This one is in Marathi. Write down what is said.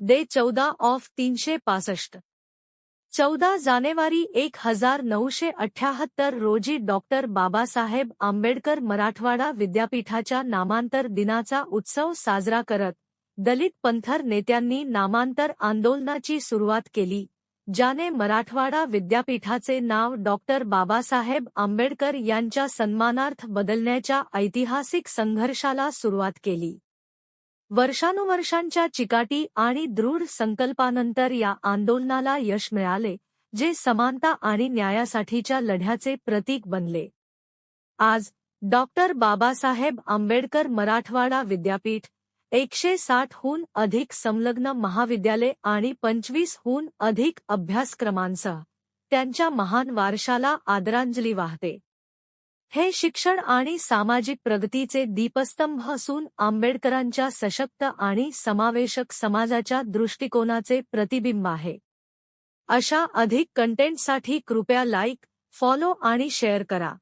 डे चौदा ऑफ तीनशे पासष्ट. चौदा जानेवारी एक हजार नऊशे अठ्याहत्तर रोजी डॉक्टर बाबासाहेब आंबेडकर मराठवाडा विद्यापीठाच्या नामांतर दिनाचा उत्सव साजरा करत दलित पंथर नेत्यांनी नामांतर आंदोलनाची सुरुवात केली ज्याने मराठवाडा विद्यापीठाचे नाव डॉक्टर बाबासाहेब आंबेडकर यांच्या सन्मानार्थ बदलण्याच्या ऐतिहासिक संघर्षाला सुरुवात केली. वर्षानुवर्षांच्या चिकाटी आणि दृढ संकल्पानंतर या आंदोलनाला यश मिळाले जे समानता आणि न्यायासाठीच्या लढ्याचे प्रतीक बनले. आज डॉक्टर बाबासाहेब आंबेडकर मराठवाडा विद्यापीठ एकशे साठहून अधिक संलग्न महाविद्यालय आणि पंचवीसहून अधिक अभ्यासक्रमांसह त्यांच्या महान वारशाला आदरांजली वाहते. हे शिक्षण आणि सामाजिक प्रगतीचे दीपस्तंभ असून आंबेडकरांच्या सशक्त आणि समावेशक समाजाच्या दृष्टिकोनाचे प्रतिबिंब आहे. अशा अधिक कंटेंटसाठी कृपया लाईक फॉलो आणि शेअर करा.